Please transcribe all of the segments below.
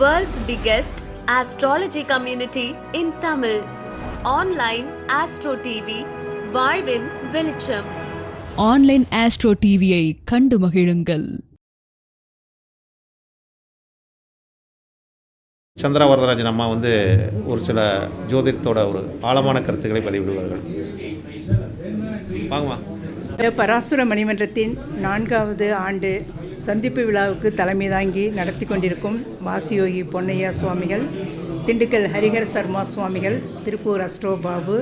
World's biggest astrology community in Tamil. Online Astro TV, வாழ்வின் வெளிச்சம். Online astro டிவியை கண்டு மகிழுங்கள். சந்திரா வரதராஜன் அம்மா வந்து ஒரு சில ஜோதிடத்தோட ஒரு ஆழமான கருத்துக்களை பதிவிடுவார்கள். வாங்கம்மா. பராசுர மணிமன்றத்தின் நான்காவது ஆண்டு சந்திப்பு விழாவுக்கு தலைமை தாங்கி நடத்தி கொண்டிருக்கும் வாசியோகி பொன்னையா சுவாமிகள் திண்டுக்கல் ஹரிஹர் சர்மா சுவாமிகள் திருப்பூர் அஸ்ட்ரோ பாபு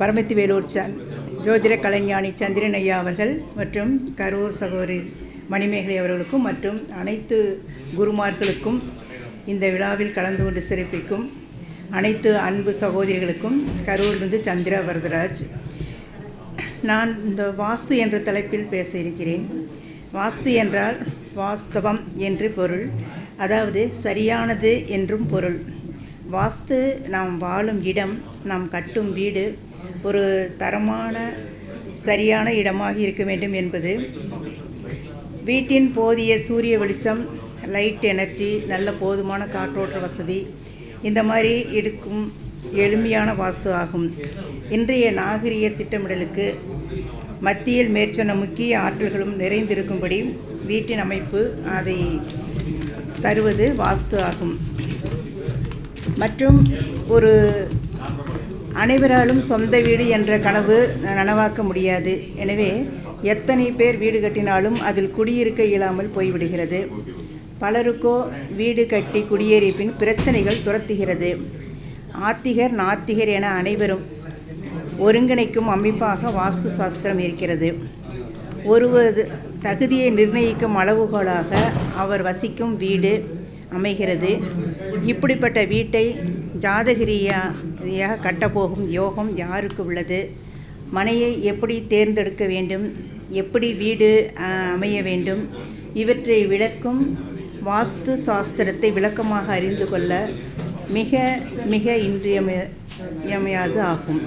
பரமத்திவேலூர் சந்த் ஜோதிட கலைஞானி சந்திரன் ஐயா அவர்கள் மற்றும் கரூர் சகோதரி மணிமேகலை அவர்களுக்கும் மற்றும் அனைத்து குருமார்களுக்கும் இந்த விழாவில் கலந்து கொண்டு சிறப்பிக்கும் அனைத்து அன்பு சகோதரிகளுக்கும் கரூர்லேருந்து சந்திரா வரதராஜ். நான் இந்த வாஸ்து என்ற தலைப்பில் பேச இருக்கிறேன். வாஸ்து என்றால் வாஸ்தவம் என்று பொருள். அதாவது சரியானது என்றும் பொருள். வாஸ்து நாம் வாழும் இடம் நாம் கட்டும் வீடு ஒரு தரமான சரியான இடமாக இருக்க வேண்டும் என்பது. வீட்டின் போதிய சூரிய வெளிச்சம் லைட் எனர்ஜி நல்ல போதுமான காற்றோட்ட வசதி இந்த மாதிரி எடுக்கும் எளிமையான வாஸ்து ஆகும். இன்றைய நாகரிக திட்டமிடலுக்கு மத்தியில் மேற்சொன்ன முக்கிய ஆற்றல்களும் நிறைந்திருக்கும்படி வீட்டின் அமைப்பு அதை தருவது வாஸ்து ஆகும். மற்றும் ஒரு அனைவராலும் சொந்த வீடு என்ற கனவு நனவாக்க முடியாது. எனவே எத்தனை பேர் வீடு கட்டினாலும் அதில் குடியிருக்க இயலாமல் போய்விடுகிறது. பலருக்கோ வீடு கட்டி குடியேறிய பின் பிரச்சனைகள் துரத்துகிறது. ஆத்திகர் நாத்திகர் என அனைவரும் ஒருங்கிணைக்கும் அமைப்பாக வாஸ்து சாஸ்திரம் இருக்கிறது. ஒருவது தகுதியை நிர்ணயிக்கும் அளவுகோலாக அவர் வசிக்கும் வீடு அமைகிறது. இப்படிப்பட்ட வீட்டை ஜாதகிரியாக கட்டப்போகும் யோகம் யாருக்கு உள்ளது? மனையை எப்படி தேர்ந்தெடுக்க வேண்டும்? எப்படி வீடு அமைய வேண்டும்? இவற்றை விளக்கும் வாஸ்து சாஸ்திரத்தை விளக்கமாக அறிந்து கொள்ள மிக மிக இன்றியமையாது ஆகும்.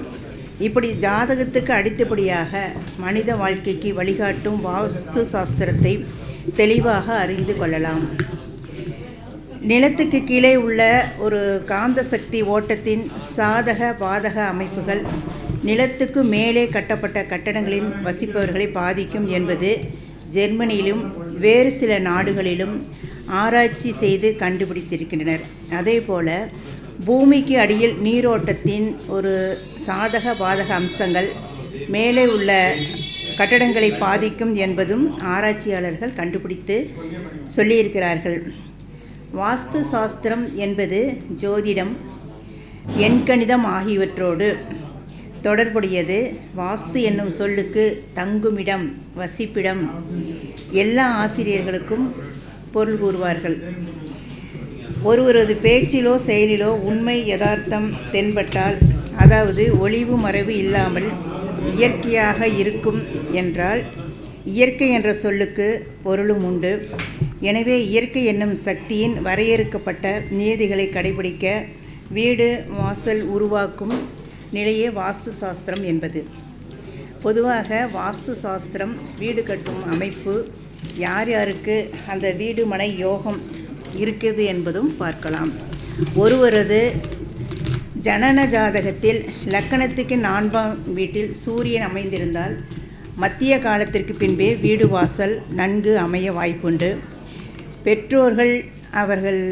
இப்படி ஜாதகத்துக்கு அடுத்தபடியாக மனித வாழ்க்கைக்கு வழிகாட்டும் வாஸ்து சாஸ்திரத்தை தெளிவாக அறிந்து கொள்ளலாம். நிலத்துக்கு கீழே உள்ள ஒரு காந்த சக்தி ஓட்டத்தின் சாதக பாதக அமைப்புகள் நிலத்துக்கு மேலே கட்டப்பட்ட கட்டடங்களில் வசிப்பவர்களை பாதிக்கும் என்பது ஜெர்மனியிலும் வேறு சில நாடுகளிலும் ஆராய்ச்சி செய்து கண்டுபிடித்திருக்கின்றனர். அதே போல பூமிக்கு அடியில் நீரோட்டத்தின் ஒரு சாதக பாதக அம்சங்கள் மேலே உள்ள கட்டடங்களை பாதிக்கும் என்பதும் ஆராய்ச்சியாளர்கள் கண்டுபிடித்து சொல்லியிருக்கிறார்கள். வாஸ்து சாஸ்திரம் என்பது ஜோதிடம் எண்கணிதம் ஆகியவற்றோடு தொடர்புடையது. வாஸ்து என்னும் சொல்லுக்கு தங்குமிடம் வசிப்பிடம் எல்லா ஆசிரியர்களுக்கும் பொருள் கூறுவார்கள். ஒருவரது பேச்சிலோ செயலிலோ உண்மை யதார்த்தம் தென்பட்டால் அதாவது ஒளிவு மறைவு இல்லாமல் இயற்கையாக இருக்கும் என்றால் இயற்கை என்ற சொல்லுக்கு பொருளும் உண்டு. எனவே இயற்கை என்னும் சக்தியின் வரையறுக்கப்பட்ட நியதிகளை கடைபிடிக்க வீடு வாசல் உருவாக்கும் நிலையே வாஸ்து சாஸ்திரம் என்பது. பொதுவாக வாஸ்து சாஸ்திரம் வீடு கட்டும் அமைப்பு யார் யாருக்கு அந்த வீடு மனை யோகம் இருக்குது என்பதும் பார்க்கலாம். ஒருவரது ஜனன ஜாதகத்தில் லக்கணத்துக்கு நான்காம் வீட்டில் சூரியன் அமைந்திருந்தால் மத்திய காலத்திற்கு பின்பே வீடு வாசல் நன்கு அமைய வாய்ப்புண்டு. பெற்றோர்கள் அவர்கள்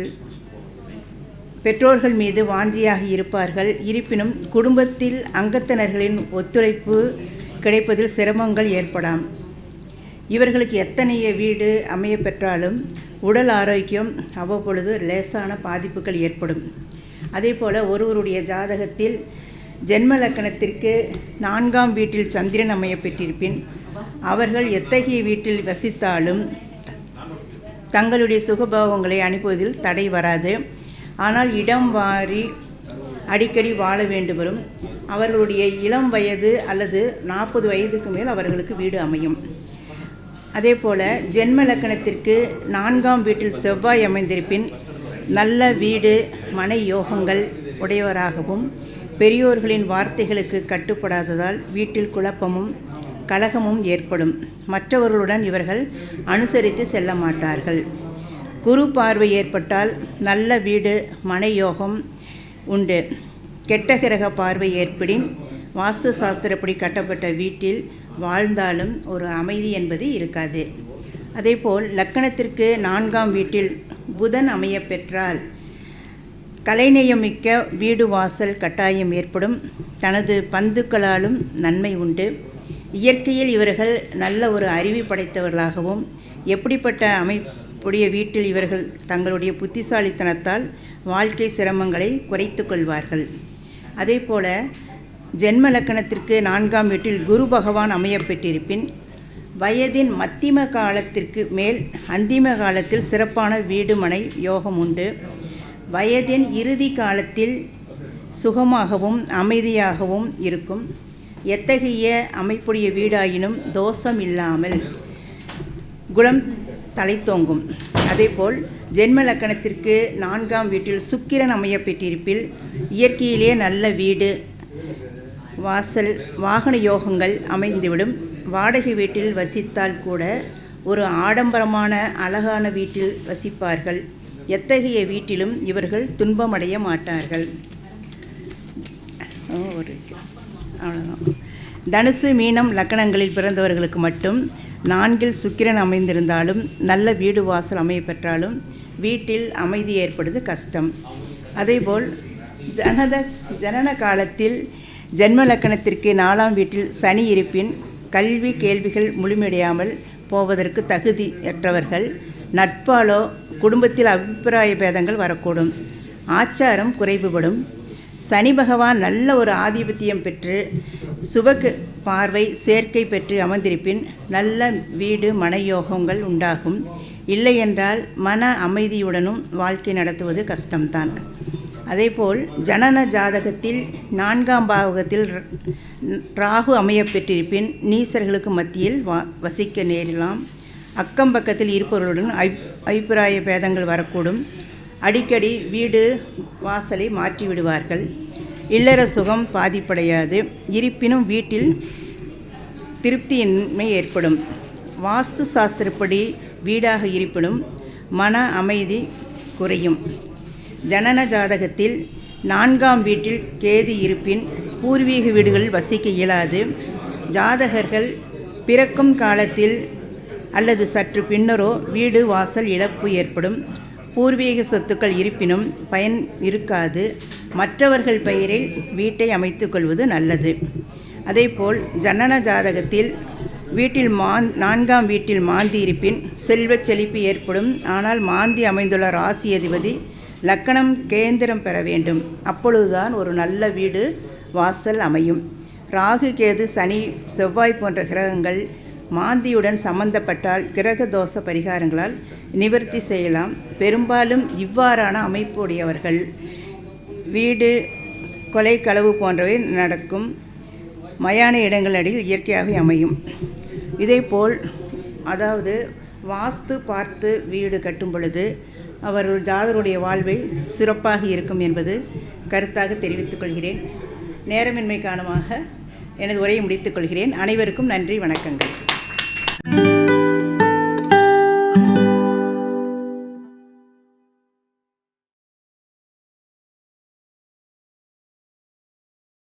பெற்றோர்கள் மீது வாஞ்சியாக இருப்பார்கள். இருப்பினும் குடும்பத்தில் அங்கத்தினர்களின் ஒத்துழைப்பு கிடைப்பதில் சிரமங்கள் ஏற்படாம் இவர்களுக்கு எத்தனைய வீடு அமைய பெற்றாலும் உடல் ஆரோக்கியம் அவ்வப்பொழுது லேசான பாதிப்புகள் ஏற்படும். அதே போல் ஒருவருடைய ஜாதகத்தில் ஜென்ம லக்கணத்திற்கு நான்காம் வீட்டில் சந்திரன் அமைய பெற்றிருப்பின் அவர்கள் எத்தகைய வீட்டில் வசித்தாலும் தங்களுடைய சுகபாவங்களை அனுப்புவதில் தடை வராது. ஆனால் இடம் வாரி அடிக்கடி வாழ வேண்டும் வரும் அவர்களுடைய இளம் வயது அல்லது நாற்பது வயதுக்கு மேல் அவர்களுக்கு வீடு அமையும். அதே போல் ஜென்ம லக்கணத்திற்கு நான்காம் வீட்டில் செவ்வாய் அமைந்திருப்பின் நல்ல வீடு மனை யோகங்கள் உடையவராகவும் பெரியோர்களின் வார்த்தைகளுக்கு கட்டுப்படாததால் வீட்டில் குழப்பமும் கலகமும் ஏற்படும். மற்றவர்களுடன் இவர்கள் அனுசரித்து செல்ல மாட்டார்கள். குரு பார்வை ஏற்பட்டால் நல்ல வீடு மனையோகம் உண்டு. கெட்ட கிரக பார்வை ஏற்படின் வாஸ்து சாஸ்திரப்படி கட்டப்பட்ட வீட்டில் வாழ்ந்தாலும் ஒரு அமைதி என்பது இருக்காது. அதேபோல் லக்கணத்திற்கு நான்காம் வீட்டில் புதன் அமைய பெற்றால் கலைநயமிக்க வீடு வாசல் கட்டாயம் ஏற்படும். தனது பந்துக்களாலும் நன்மை உண்டு. இயற்கையில் இவர்கள் நல்ல ஒரு அறிவு படைத்தவர்களாகவும் எப்படிப்பட்ட அமைப்புடைய வீட்டில் இவர்கள் தங்களுடைய புத்திசாலித்தனத்தால் வாழ்க்கை சிரமங்களை குறைத்து கொள்வார்கள். அதே போல ஜென்ம லக்கணத்திற்கு நான்காம் வீட்டில் குரு பகவான் அமையப்பெற்றிருப்பின் வயதின் மத்திம காலத்திற்கு மேல் அந்திம காலத்தில் சிறப்பான வீடு மனை யோகம் உண்டு வயதின் இறுதி காலத்தில் சுகமாகவும் அமைதியாகவும் இருக்கும். எத்தகைய அமைப்புடைய வீடாயினும் தோஷம் இல்லாமல் குலம் தலைத்தோங்கும். அதேபோல் ஜென்ம லக்கணத்திற்கு நான்காம் வீட்டில் சுக்கிரன் அமைய பெற்றிருப்பில் இயற்கையிலே நல்ல வீடு வாசல் வாகன யோகங்கள் அமைந்துவிடும். வாடகை வீட்டில் வசித்தால் கூட ஒரு ஆடம்பரமான அழகான வீட்டில் வசிப்பார்கள். எத்தகைய வீட்டிலும் இவர்கள் துன்பமடைய மாட்டார்கள். ஒரு அவ்வளோதான் தனுசு மீனம் லக்கணங்களில் பிறந்தவர்களுக்கு மட்டும் நான்கில் சுக்கிரன் அமைந்திருந்தாலும் நல்ல வீடு வாசல் அமைய பெற்றாலும் வீட்டில் அமைதி ஏற்படுவது கஷ்டம். அதேபோல் ஜனத ஜனன காலத்தில் ஜென்ம லக்கணத்திற்கு நாலாம் வீட்டில் சனி இருப்பின் கல்வி கேள்விகள் முழுமையடையாமல் போவதற்கு தகுதியற்றவர்கள் நட்பாலோ குடும்பத்தில் அபிப்பிராய பேதங்கள் வரக்கூடும். ஆச்சாரம் குறைவுபடும். சனி பகவான் நல்ல ஒரு ஆதிபத்தியம் பெற்று சுபக்கு பார்வை சேர்க்கை பெற்று அமர்ந்திருப்பின் நல்ல வீடு மனயோகங்கள் உண்டாகும். இல்லையென்றால் மன அமைதியுடனும் வாழ்க்கை நடத்துவது கஷ்டம்தான். அதேபோல் ஜனன ஜாதகத்தில் நான்காம் பாவகத்தில் ர- ராகு அமையப்பெற்றிருப்பின் நீசர்களுக்கு மத்தியில் வா வசிக்க நேரலாம். அக்கம் பக்கத்தில் இருப்பவர்களுடன் அபி அபிப்பிராய பேதங்கள் வரக்கூடும். அடிக்கடி வீடு வாசலை மாற்றி விடுவார்கள். இல்லற சுகம் பாதிப்படையாது. இருப்பினும் வீட்டில் திருப்தியின்மை ஏற்படும். வாஸ்து சாஸ்திரப்படி வீடாக இருப்பினும் மன அமைதி குறையும். ஜனன ஜாதகத்தில் நான்காம் வீட்டில் கேது இருப்பின் பூர்வீக வீடுகளில் வசிக்க இயலாது. ஜாதகர்கள் பிறக்கும் காலத்தில் அல்லது சற்று பின்னரோ வீடு வாசல் இழப்பு ஏற்படும். பூர்வீக சொத்துக்கள் இருப்பினும் பயன் இருக்காது. மற்றவர்கள் பெயரில் வீட்டை அமைத்துக்கொள்வது நல்லது. அதேபோல் ஜனன ஜாதகத்தில் வீட்டில் மாந் நான்காம் வீட்டில் மாந்தி இருப்பின் செல்வச் செழிப்பு ஏற்படும். ஆனால் மாந்தி அமைந்துள்ள ராசி அதிபதி லக்கணம் கேந்திரம் பெற வேண்டும். அப்பொழுதுதான் ஒரு நல்ல வீடு வாசல் அமையும். ராகு கேது சனி செவ்வாய் போன்ற கிரகங்கள் மாந்தியுடன் சம்பந்தப்பட்டால் கிரக தோஷ பரிகாரங்களால் நிவர்த்தி செய்யலாம். பெரும்பாலும் இவ்வாறான அமைப்புடையவர்கள் வீடு கொலை களவு போன்றவை நடக்கும். மயான இடங்கள் அடியில் இயற்கையாக அமையும். இதேபோல் அதாவது வாஸ்து பார்த்து வீடு கட்டும் பொழுது அவர்கள் ஜாதருடைய வாழ்வை சிறப்பாக இருக்கும் என்பது கருத்தாக தெரிவித்துக் கொள்கிறேன். நேரமின்மை காரணமாக எனது உரையை முடித்துக் கொள்கிறேன். அனைவருக்கும் நன்றி வணக்கங்கள்.